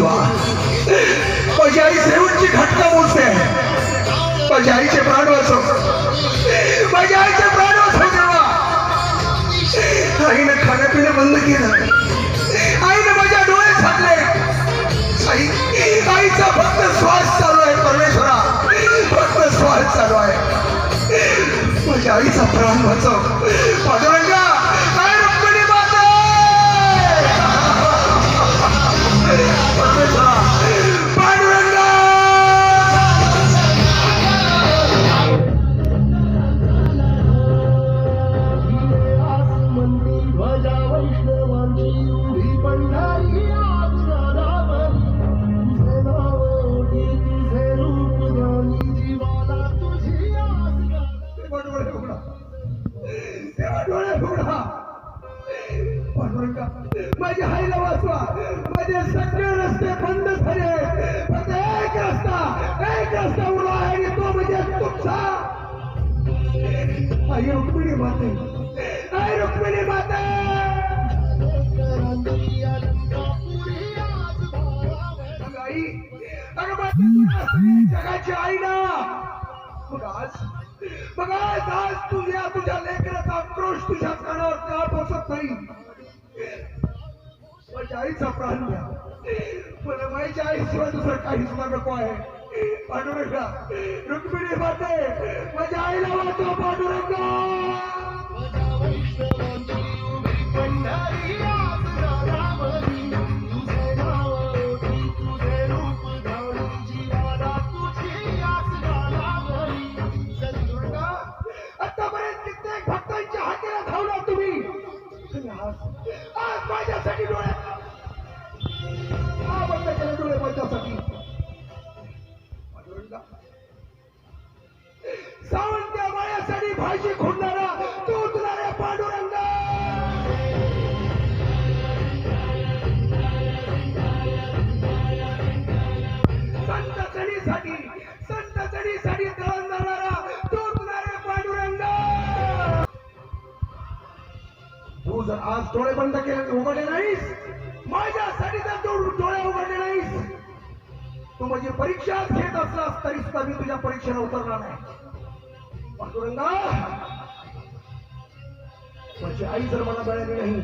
माझी आई शेवटची घटना मोजते आहे माझ्या आईचे प्राण वाचव. माझ्या आईचे प्राण वाचव देवा. आईनं खाणं बंद केलं. आईनं माझ्या डोळे झाकले. आई आईचा फक्त श्वास चालू आहे परमेश्वरा. फक्त श्वास चालू आहे. माझ्या आईचा प्राण वाचव. तेव्हा डोळे उघडा माझ्या आईला वाचवा. माझे सगळे रस्ते बंद झाले. फक्त एक रस्ता एक रस्ता उभा आहे आणि तो म्हणजे तुमचा. आई रुक्मिणी माते. आई रुक्मिणी माते. आई अगं जगाची आई ना. मग आज मग आज आज तुझ्या तुझ्या लेकराचा आक्रोश तुझ्या कानावर का बसत नाही? माझ्या आईचा प्राण घ्या. मला माझ्या आईशिवाय दुसरं काहीच नको आहे पांडुरंगा रुक्मिणी माते माझ्या आईला वाचव पांडुरंगा. पंढरी आज डोळे बंद केले उघडले नाहीस. माझ्यासाठी तर तू डोळे उघडले नाहीस. तू माझी परीक्षा घेत असलास तरी सुद्धा मी तुझ्या परीक्षेला उतरणार नाही. पांडुरंगा माझी आई जर मला मिळाली नाही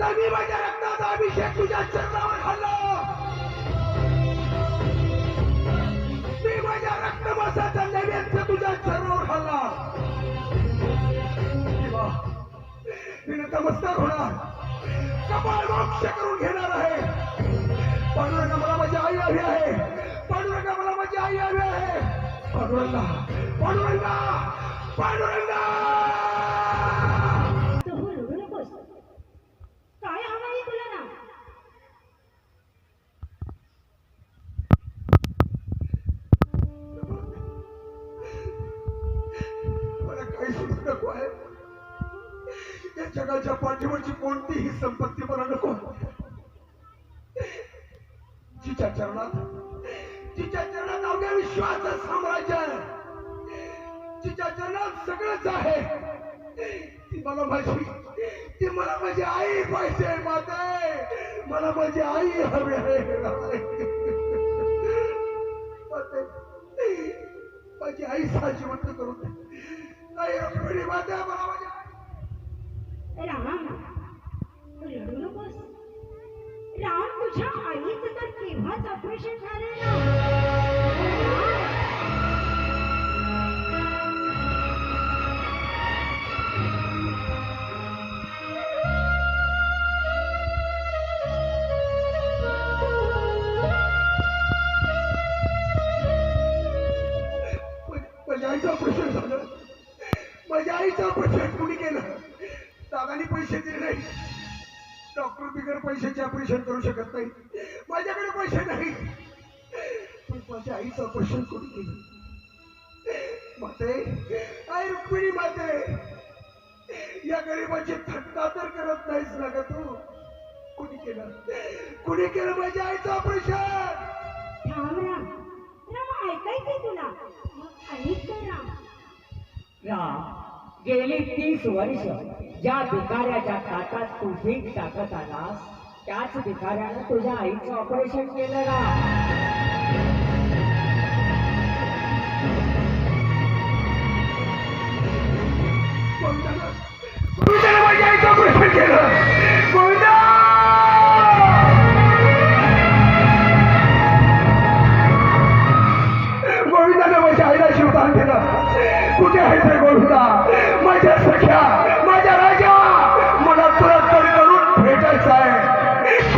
तर मी माझ्या रक्ताचा अभिषेक तुझ्या चरणावर घाललो मी माझ्या रक्तमासाचा नैवेद्य मी नतमस्तक होणार. कपाळ मोक्ष करून घेणार आहे. पांडुरंगा मला माझी आई हवी आहे. पांडुरंगा मला माझी आई हवी आहे. पांडुरंगा पांडुरंगा पांडुरंगा! चरणात आहे. ती मला माझी ती मला माझी आई पाहिजे माते मला माझी आई हवी आहे. माझी आई साजिवंत करून दे. आई रुक्मिणी माते मला माझी आई राम. तू रडू नकोस. राम तुझ्या आईचं तर केव्हाच ऑपरेशन झालं ना पैशाचे ऑपरेशन करू शकत नाही. माझ्याकडे पैसे नाही. पण माझ्या आईचं ऑपरेशन कोणी केलं? माते आई रुक्मिणी माते या गरीबाची थट्टा तर करत नाहीस ना ग तू. कुणी केलं? कुणी केलं माझ्या आईचं ऑपरेशन राम राम. राम ऐकायचंय तुला? मग ऐक तर राम. राम गेली तीस वर्ष ज्या भिकाऱ्याच्या ताटात तू भीक टाकत आलास त्याच भिकाऱ्यानं तुझ्या आईचं ऑपरेशन केलं राम गोविंदानं माझ्या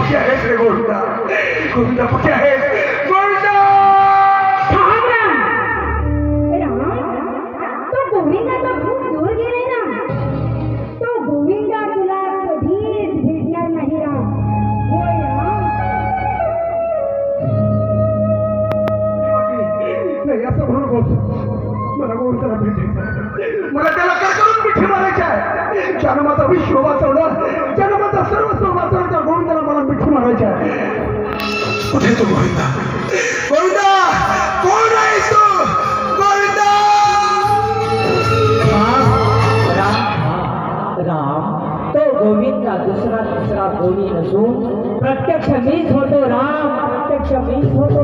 porque a gente gosta, convida porque a gente कुठे तो गोविंदा गोविंदा कोण आहेस तू गोविंदा राम राम तो गोविंदा दुसरा तिसरा कोणी नसून प्रत्यक्ष मीच होतो राम प्रत्यक्ष मीच होतो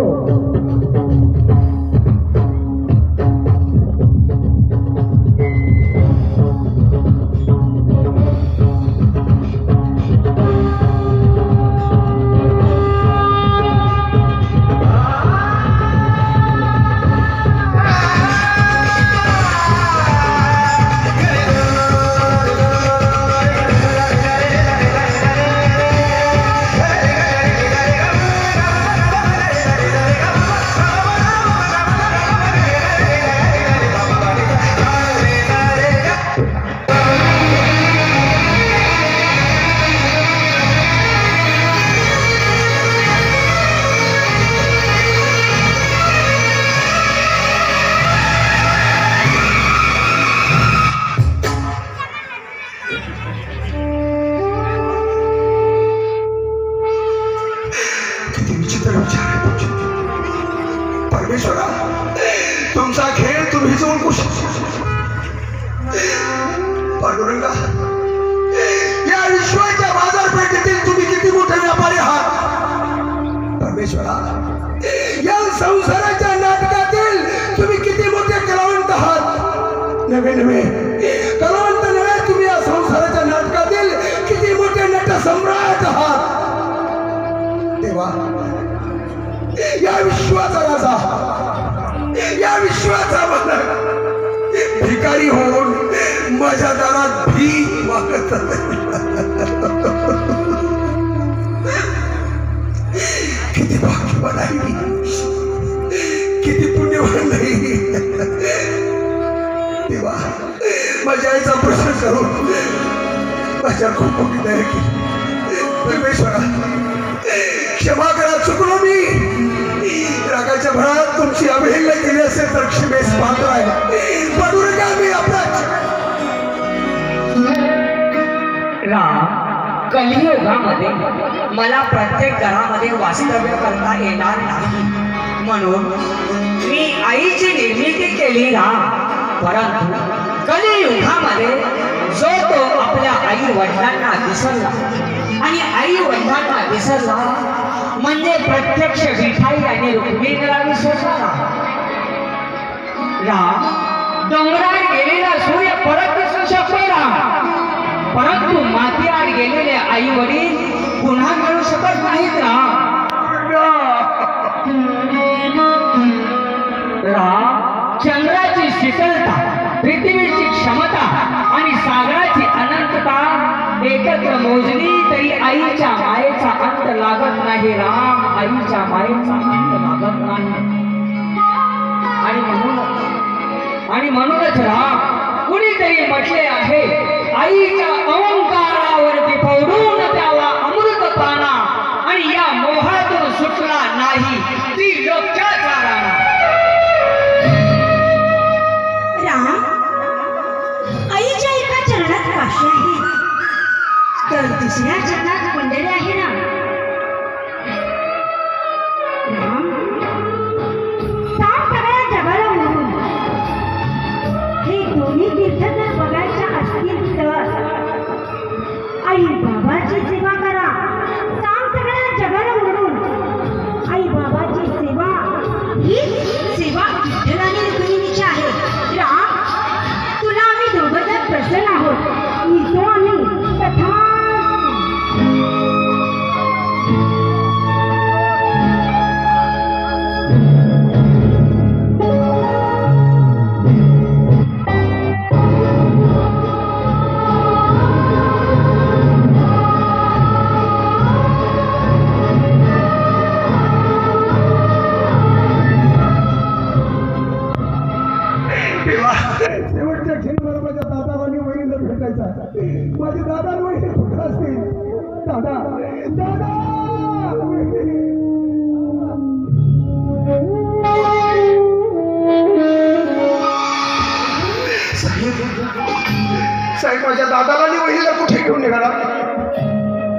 तुमचा खेळ तुम्ही ओळखू कुश पांडुरंगा या विश्वाच्या बाजारपेठेतील तुम्ही किती मोठे व्यापारी आहात? परमेश्वरा या संसाराच्या नाटकातील तुम्ही किती मोठे कलावंत आहात? नवे नवे भिकारी होऊन माझ्या दारात भी मागत किती भाग्यवान आहे किती पुण्यवान नाही देवा माझ्या आईचा प्रश्न करून माझ्या खूप मोठी दया केली. परमेश्वरा क्षमा करा चुकलो मी. रागाच्या भरात तुमची अवहेलना केली असेल तर क्षमेस पात्र आहे पांडुरंगा मी आपला राम कलियुगामध्ये मला प्रत्येक घरामध्ये वास्तव्य करता येणार नाही. म्हणून मी आईची निर्मिती केली ना परंतु कलियुगामध्ये जो तो आपल्या आई वडिलांना विसरला आणि आई वडिलांना विसरला म्हणजे प्रत्यक्ष विठाई आणि रुक्मिणीला विसरला राम डोंगरात गेलेला सूर्य परत दिसू शकतो राम परंतु मातीआड गेलेले आई वडील पुन्हा मिळू शकत नाहीत राम राम चंद्राची शीतलता पृथ्वीची क्षमता आणि सागराची अनंतता एकत्र मोजली तरी आईच्या मायेचा अंत लागत नाही. राम आईच्या मायेचा अंत लागत नाही. आणि म्हणूनच आणि म्हणूनच राम कुणीतरी म्हटले आहे आईच्या अहंकारावरती पौडून त्याला अमृत पाना आणि या मोहातून सुटला नाही. ती लोक तर दुसऱ्या चरणात पंढरी दादा दादा साहेब साहेब माझ्या दादाला आणि वहिनीला कुठे घेऊन निघाला?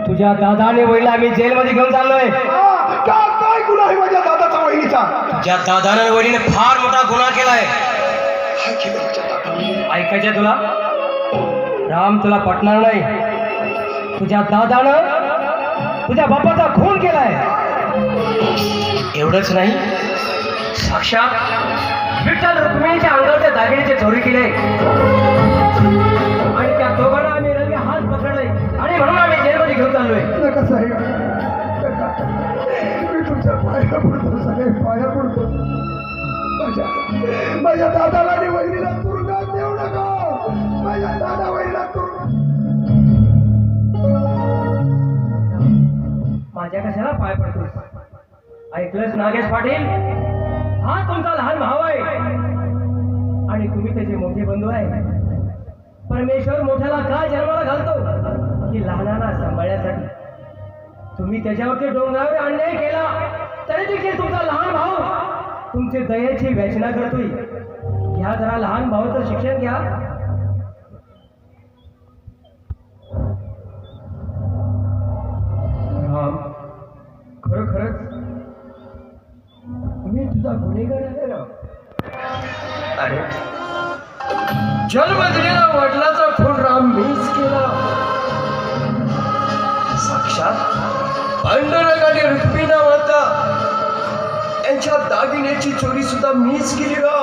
तुझ्या दादाने वहिला आम्ही जेलमध्ये घेऊन चाललोय. का काय गुन्हा आहे माझ्या दादाचा वहिनीचा? तुझ्या दादाने वहिनीने फार मोठा गुन्हा केलाय. केलं माझ्या दादाने ऐकायचं तुला? राम तुला पटणार नाही. तुझ्या दादानं तुझ्या बापाचा खून केलाय. एवढंच नाही. साक्षात विठ्ठल रुक्मिणीच्या अंगावरच्या दागिन्याची चोरी केले. आणि त्या दोघांना आम्ही रंगे हात पकडले. आणि म्हणून आम्ही जेलमध्ये घेऊन चाललोय. नका साहेब मी तुमच्या पाया पडतो पाया पडतो. माझ्या माझ्या दादाला आणि वहिनीला तुरुंगात देऊ नका. माझ्या दादा वहिनीला माझ्या कशाला पाय पडतोस? ऐकलंच नागेश पाटील? हा तुमचा लहान भाव आहे. आणि तुम्ही त्याचे मोठे बंधू आहे. परमेश्वर मोठ्याला का जन्माला घालतो. की लहानाला सांभाळण्यासाठी. तुम्ही त्याच्यावरती डोंगरावर अन्याय केला तरी देखील तुमचा लहान भाऊ तुमचे दयेची वेचना करतोय. घ्या जरा लहान भावाचं शिक्षण घ्या. तुझा गुन्हेगार आहे राम अरे जन्म दिलेला वडिलाचा खून राम मीच केला. साक्षात पांडुरंग आणि रुक्मिणा माता यांच्या दागिन्याची चोरी सुद्धा मीच केली राम